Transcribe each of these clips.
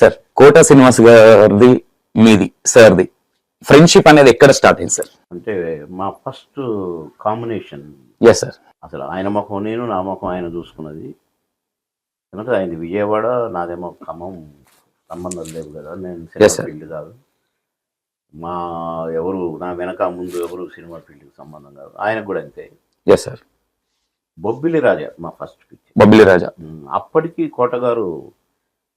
Sir కోట శ్రీనివాస్ గారిది మీది సార్ది. Friendship అనేది ఎక్కడ స్టార్ట్ అయింది సార్? అంటే మా ఫస్ట్ కాంబినేషన్ ఎస్ సార్ అసలు ఆయన ముఖం నేను నా ముఖం ఆయన చూసుకున్నది. ఎందుకంటే ఆయన విజయవాడ నాదేమో ఖమ్మం సంబంధం లేవు కదా నేను సినిమా. ఫీల్డ్ కాదు. మా ఎవరు నా వెనక ముందు ఎవరు సినిమా ఫీల్డ్కి సంబంధం కాదు. ఆయనకు కూడా అంతే. ఎస్ సార్ బొబ్బిలి రాజా మా ఫస్ట్ పిక్చర్ బొబ్బిలి రాజా. అప్పటికి కోటగారు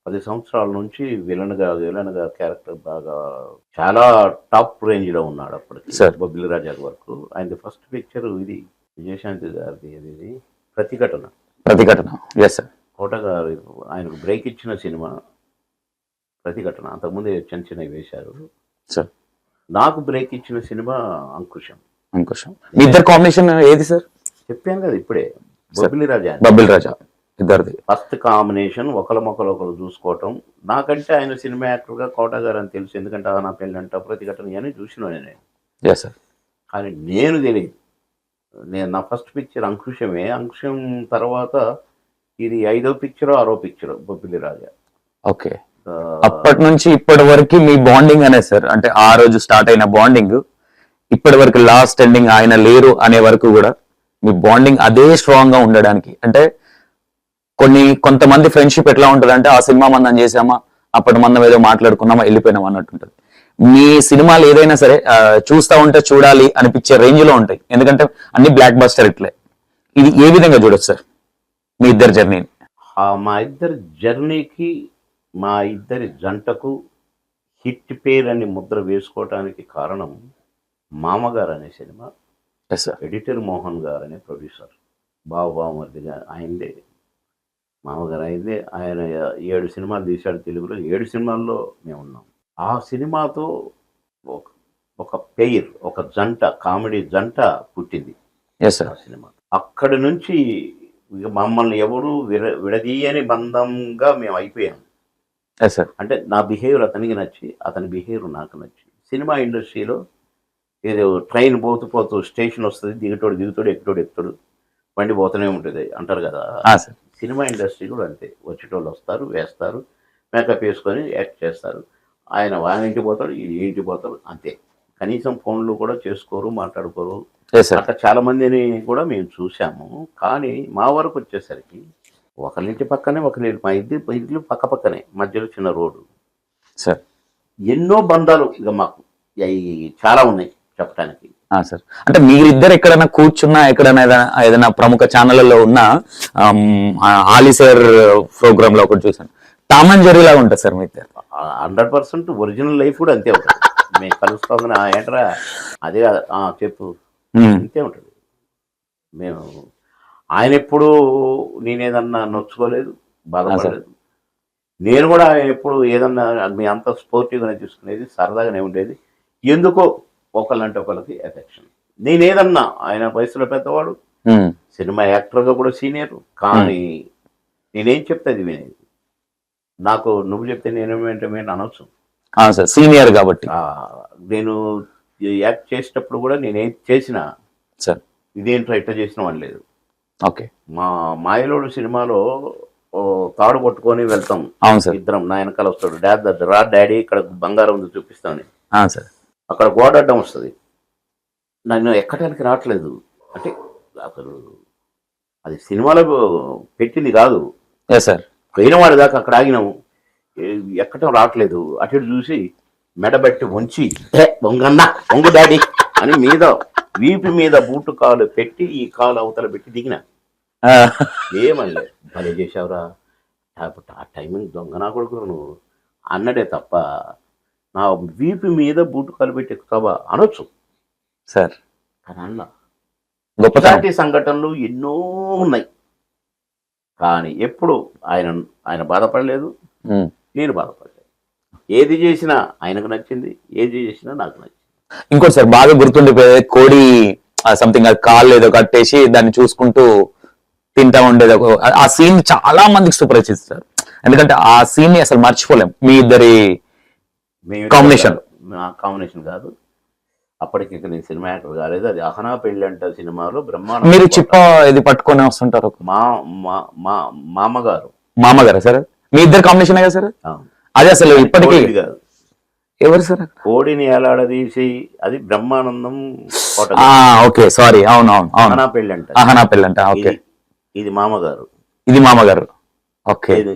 పది సంవత్సరాల నుంచి విలన్గా విలన్గా క్యారెక్టర్ బాగా చాలా టాప్ రేంజ్లో ఉన్నాడు అప్పటికి Sir. బొబ్బిలి రాజా వరకు. ఆయన ఫస్ట్ పిక్చర్ ఇది విజయశాంతి గారిది ఇది ప్రతిఘటన. ప్రతిఘటన. ఎస్ సార్ కోటగారు ఆయనకు బ్రేక్ ఇచ్చిన సినిమా ప్రతిఘటన. అంతకుముందు చిన్న చిన్నవి వేశారు. సార్ నాకు బ్రేక్ ఇచ్చిన సినిమా అంకుశం. అంకుశం. ఇద్దరు కాంబినేషన్ ఏది సార్ చెప్పాను కదా ఇప్పుడే. బొబ్బిలి రాజా బొబ్బిలి రాజా. ఇద్దరిది. ఫస్ట్ కాంబినేషన్ ఒకరి మొక్కలు ఒకరు చూసుకోవటం. నాకంటే ఆయన సినిమా యాక్టర్గా కోట గారు అని తెలుసు. ఎందుకంటే నా పెళ్ళంట ప్రతిఘటన అని చూసిన నేను. ఎస్ సార్ కానీ నేను తెలియదు. నేను నా ఫస్ట్ పిక్చర్ అంకుశమే. అంకుశం తర్వాత ఇది ఐదో పిక్చరో ఆరో పిక్చర్ బొబ్బిలి రాజా. ఓకే. అప్పటి నుంచి ఇప్పటి వరకు మీ బాండింగ్ అనే సార్ అంటే ఆ రోజు స్టార్ట్ అయిన బాండింగ్ ఇప్పటి వరకు లాస్ట్ ఎండింగ్ ఆయన లేరు అనే వరకు కూడా మీ బాండింగ్ అదే స్ట్రాంగ్గా ఉండడానికి. అంటే కొన్ని కొంతమంది ఫ్రెండ్షిప్ ఎట్లా ఉంటుంది అంటే ఆ సినిమా మనం చేసామా అప్పటి మనం ఏదో మాట్లాడుకున్నామా? వెళ్ళిపోయినామా? అన్నట్టు ఉంటుంది మీ సినిమాలు ఏదైనా సరే చూస్తా ఉంటే చూడాలి అనిపించే రేంజ్లో ఉంటాయి. ఎందుకంటే అన్ని బ్లాక్ బస్టర్ ఇట్లే. ఇది ఏ విధంగా చూడొచ్చు సార్? మీ ఇద్దరు జర్నీని మా ఇద్దరి జర్నీకి మా ఇద్దరి జంటకు హిట్ పేర్ అని ముద్ర వేసుకోవటానికి కారణం మామగారు అనే సినిమా. ఎడిటర్ మోహన్ గారు అనే ప్రొడ్యూసర్ బాబు బావమర్ది గారు. ఆయనదే. మామగారు ఆయనదే ఆయన ఏడు సినిమాలు తీశాడు తెలుగులో. ఏడు సినిమాల్లో మేము ఉన్నాం. ఆ సినిమాతో ఒక ఒక పెయిర్ ఒక జంట కామెడీ జంట పుట్టింది. సినిమా. అక్కడి నుంచి ఇక మమ్మల్ని ఎవరు విడ విడదీయని బంధంగా మేము అయిపోయాం. అంటే నా బిహేవియర్ అతనికి నచ్చి అతని బిహేవియర్ నాకు నచ్చి. సినిమా ఇండస్ట్రీలో ఏదో ట్రైన్ పోతూ పోతూ స్టేషన్ వస్తుంది దిగటోడు దిగుతాడు ఎక్కుతాడు ఎక్కుతాడు బండి పోతూనే ఉంటుంది అంటారు కదా. సార్ సినిమా ఇండస్ట్రీ కూడా అంతే. వచ్చేటోళ్ళు వస్తారు వేస్తారు మేకప్ వేసుకొని యాక్ట్ చేస్తారు. ఆయన వాళ్ళ ఇంటికి పోతాడు ఈ ఇంటికి పోతాడు అంతే. కనీసం ఫోన్లు కూడా చేసుకోరు మాట్లాడుకోరు. అట్లా చాలా మందిని కూడా మేము చూసాము కానీ మా వరకు వచ్చేసరికి ఒకరింటి పక్కనే ఒకరి మా ఇద్దరు ఇల్లు పక్క పక్కనే మధ్యలో చిన్న రోడ్డు. సార్ ఎన్నో బంధాలు ఇక మాకు. అవి చాలా ఉన్నాయి చెప్పడానికి సార్ అంటే మీరిద్దరు ఎక్కడైనా కూర్చున్నా ఎక్కడైనా ఏదైనా ఏదైనా ప్రముఖ ఛానళ్ళలో ఉన్న ఆలీ సార్ ప్రోగ్రామ్లో ఒకటి చూసాను టామ్ అండ్ జెర్రీ లాగా ఉంటుంది సార్ మీ ఇద్దరు. హండ్రెడ్ పర్సెంట్ ఒరిజినల్ లైఫ్ కూడా అంతే ఉంటుంది. మేము కలుస్తాం ఏంట్రా? అదే చెప్పు. అంతే ఉంటుంది. మేము ఆయన ఎప్పుడు నేనేదన్నా నొచ్చుకోలేదు బాధపడలేదు. నేను కూడా ఆయన ఎప్పుడు ఏదన్నా మీ అంత స్పోర్టివ్గానే తీసుకునేది సరదాగానే ఉండేది. ఎందుకో ఒకళ్ళంటే ఒకళ్ళకి ఎఫెక్షన్ నేనేదన్నా ఆయన వయసులో పెద్దవాడు సినిమా యాక్టర్గా కూడా సీనియర్ కానీ నేనేం చెప్తే వినేది? నాకు నువ్వు చెప్తే నేనేమేంటే అనొచ్చు. ఆ, సార్ సీనియర్ కాబట్టి. నేను యాక్ట్ చేసేటప్పుడు కూడా నేనేం చేసినా సార్. ఇదేంట్రా ఇట్లా చేసిన వాళ్ళు లేదు. ఓకే. మా మాయలోడు సినిమాలో ఓ తాడు పట్టుకొని వెళ్తాం. ఇద్దరం నా వెనకాల వస్తాడు. డాడ్ రా డాడీ ఇక్కడ బంగారం ఉంది చూపిస్తాను. సార్. అక్కడ గోడ అడ్డం వస్తుంది. నన్ను ఎక్కడానికి రావట్లేదు. అంటే అసలు అది సినిమాలో పెట్టింది కాదు. సార్ పోయిన వాడి దాకా అక్కడ ఆగినాము. ఎక్కటం రావట్లేదు. అటు ఇటు చూసి మెడబెట్టి వంచి "ఏ, వంగన్నా వంగు డాడీ అని మీద వీపు మీద బూటు కాలు పెట్టి ఈ కాలు అవతల పెట్టి దిగిన. ఏమనలే. భలే చేశావురా. ఆ టైమింగ్ దొంగ నా కొడుకు నువ్వు అన్నడే తప్ప నా వీపు మీద బూటు కాలు పెట్టి ఎక్కుతావా అనొచ్చు. సార్. కానీ అన్న ఇలాంటి సంఘటనలు ఎన్నో ఉన్నాయి. కానీ ఎప్పుడు ఆయన ఆయన బాధపడలేదు. నేను బాధపడలేదు. ఏది చేసినా ఆయనకు నచ్చింది ఏది చేసినా నాకు నచ్చింది. ఇంకోటి సార్ బాగా గుర్తుండిపోయేది కోడి సంథింగ్ అది కాళ్ళు ఏదో కట్టేసి దాన్ని చూసుకుంటూ తింటా ఉండేది. ఒక- ఆ- సీన్ చాలా మందికి సుపరిచితం సార్. ఎందుకంటే ఆ సీన్ని అసలు మర్చిపోలేం. మీ ఇద్దరి మేము Combination. నా కాంబినేషన్ కాదు. అప్పటికి నేను సినిమా యాక్టర్ కాలేదు. అది అహనా పెళ్ళి అంట సినిమాలో బ్రహ్మాండ మీరు చిప్ప ఇది పట్టుకొని వస్తుంటారు. మా మా మామగారు. మామగారా సార్? మీ ఇద్దరు కాంబినేషన్ కదా సార్? అది అసలు ఇప్పటికీ కాదు. ఎవరు సార్ కోడిని ఎలాడదీసి అది బ్రహ్మానందం ఓకే సారీ అవును అవును అవును. నా పెళ్ళి అంట. ఆహా నా పెళ్ళంట ఓకే. ఇది- మామగారు. ఇది మామగారు. ఓకే. ఇది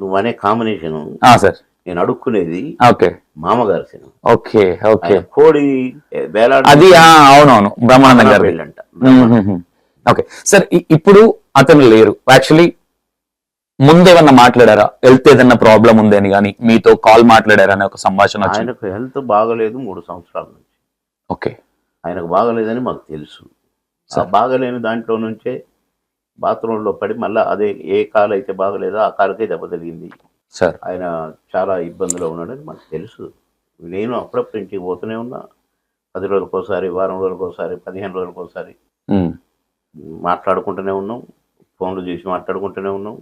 నువ్వనే కాంబినేషన్ ఆ సార్. నేను అడుక్కునేది ఓకే. మామగారు సినిమా. Okay okay. కోడి వేలాడ అది అవునవును. బ్రహ్మానందం గారు ఓకే. సార్ ఇప్పుడు అతను లేరు. యాక్చువల్లీ ముందేమన్నా మాట్లాడారా? హెల్త్ ఏదన్నా ప్రాబ్లం ఉంది అని కానీ మీతో కాల్ మాట్లాడారా అని ఒక సంభాషణ ఆయనకు హెల్త్ బాగలేదు మూడు సంవత్సరాల నుంచి. ఓకే. ఆయనకు బాగలేదని మాకు తెలుసు. బాగలేని దాంట్లో నుంచే బాత్రూంలో పడి మళ్ళీ అదే ఏ కాలు అయితే బాగలేదో ఆ కాలుకే దెబ్బ తగిలింది. సార్. ఆయన చాలా ఇబ్బందిలో ఉన్నాడని మాకు తెలుసు. నేను అప్పుడప్పుడు ఇంటికి పోతూనే ఉన్నా. పది రోజులకోసారి వారం రోజులకోసారి పదిహేను రోజులకోసారి. మాట్లాడుకుంటూనే ఉన్నాం. ఫోన్లు చేసి మాట్లాడుకుంటూనే ఉన్నాం.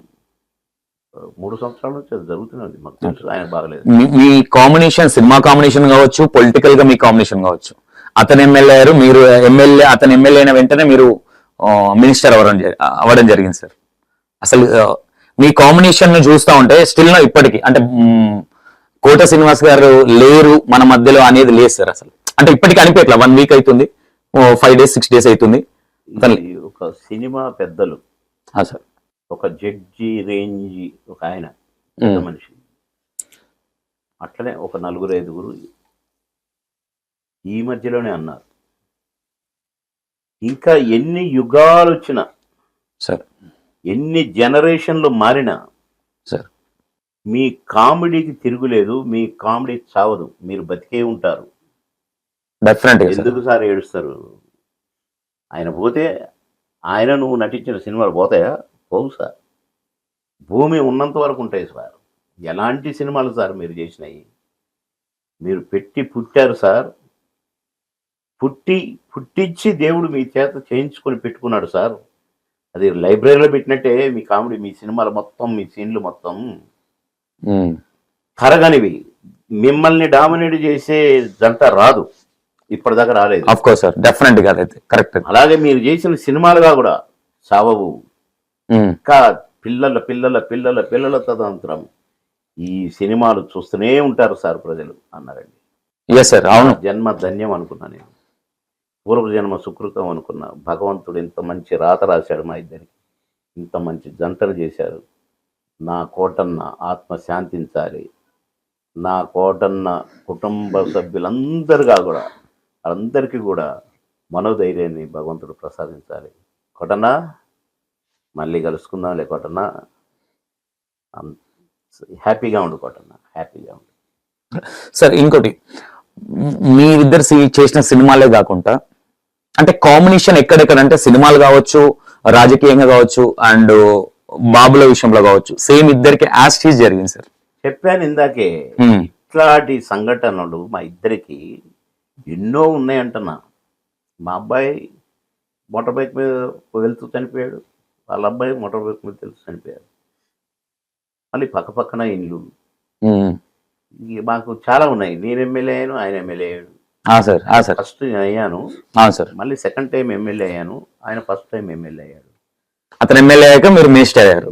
మూడు సంవత్సరాల నుంచి అది జరుగుతూనే ఉంది మాకు తెలుసు. ఆయన బాగలేదు. మీ- కాంబినేషన్ సినిమా కాంబినేషన్ కావచ్చు పొలిటికల్గా మీ కాంబినేషన్ కావచ్చు. అతను ఎమ్మెల్యే అయ్యారు. మీరు ఎమ్మెల్యే అతను ఎమ్మెల్యే అయిన వెంటనే మీరు మినిస్టర్ అవ్వడం అవ్వడం జరిగింది సార్. అసలు మీ కాంబినేషన్ని చూస్తా ఉంటే స్టిల్ ఇప్పటికీ అంటే కోట శ్రీనివాస్ గారు లేరు మన మధ్యలో అనేది లేదు సార్ అసలు. అంటే ఇప్పటికీ అనిపించట్లా వన్ వీక్ అవుతుంది ఫైవ్ డేస్ సిక్స్ డేస్ అవుతుంది ఒక సినిమా పెద్దలు. సార్. ఒక జడ్జి రేంజ్ ఒక ఆయన మనిషి. అట్లనే ఒక నలుగురు ఐదుగురు ఈ మధ్యలోనే అన్నారు. ఇంకా ఎన్ని యుగాలు వచ్చినా సార్. ఎన్ని జనరేషన్లు మారినా సార్ మీ కామెడీకి తిరుగులేదు మీ కామెడీ చావదు. మీరు బతికే ఉంటారు. ఎందుకు సార్ ఏడుస్తారు? ఆయన పోతే ఆయన నువ్వు నటించిన సినిమాలు పోతాయా? పోవు సార్. భూమి ఉన్నంత వరకు ఉంటాయి సార్. ఎలాంటి సినిమాలు సార్ మీరు చేసినాయి? మీరు పెట్టి పుట్టారు సార్. పుట్టి పుట్టించి దేవుడు మీ చేత చేయించుకొని పెట్టుకున్నాడు సార్. అది లైబ్రరీలో పెట్టినట్టే మీ కామెడీ మీ సినిమాలు మొత్తం మీ సీన్లు మొత్తం ఉమ్, తరగనివి మిమ్మల్ని డామినేట్ చేసే జంట రాదు. ఇప్పటిదాకా రాలేదు. కోర్స్ సార్ డెఫినెట్గా అదైతే కరెక్ట్ అలాగే మీరు చేసిన సినిమాలుగా కూడా సావవు. ఇంకా పిల్లల పిల్లల పిల్లల పిల్లల తదంతరం ఈ సినిమాలు చూస్తూనే ఉంటారు సార్ ప్రజలు అన్నారండి. ఎస్ సార్ అవును. జన్మ ధన్యం అనుకున్నా నేను. పూర్వ జన్మ సుకృతం అనుకున్నా భగవంతుడు ఇంత మంచి రాత రాశాడు మా ఇద్దరికి. ఇంత మంచి జంటలు చేశారు. నా కోటన్న ఆత్మ శాంతించాలి. నా కోటన్న కుటుంబ సభ్యులందరిగా కూడా అందరికీ కూడా మనోధైర్యాన్ని భగవంతుడు ప్రసాదించాలి. కోటన్న మళ్ళీ కలుసుకుందాంలే కోటన్న. హ్యాపీగా ఉండు కోటన్న హ్యాపీగా ఉండు. సార్ ఇంకోటి. మీ ఇద్దరు చేసిన సినిమాలే కాకుండా అంటే కాంబినేషన్ ఎక్కడెక్కడ అంటే సినిమాలు కావచ్చు రాజకీయంగా కావచ్చు అండ్ బాబుల విషయంలో కావచ్చు. సేమ్ ఇద్దరికి యాస్టీస్ జరిగింది సార్. చెప్పాను ఇందాకే. ఇట్లాంటి సంఘటనలు మా ఇద్దరికి ఎన్నో ఉన్నాయంటున్నా. మా అబ్బాయి మోటార్ బైక్ మీద వెళ్తూ చనిపోయాడు. వాళ్ళ అబ్బాయి మోటార్ బైక్ మీద వెళ్తూ చనిపోయాడు. మళ్ళీ పక్క పక్కన ఇండ్లు ఇక మాకు చాలా ఉన్నాయి. నేను ఎమ్మెల్యే అయ్యాను ఆయన ఎమ్మెల్యే అయ్యాడు. సార్. ఆ సార్. ఫస్ట్ నేను అయ్యాను. ఆ సార్. మళ్ళీ సెకండ్ టైం ఎమ్మెల్యే అయ్యాను. ఆయన ఫస్ట్ టైం ఎమ్మెల్యే అయ్యాడు. అతను ఎమ్మెల్యే అయ్యాక మీరు మినిస్టర్ అయ్యారు.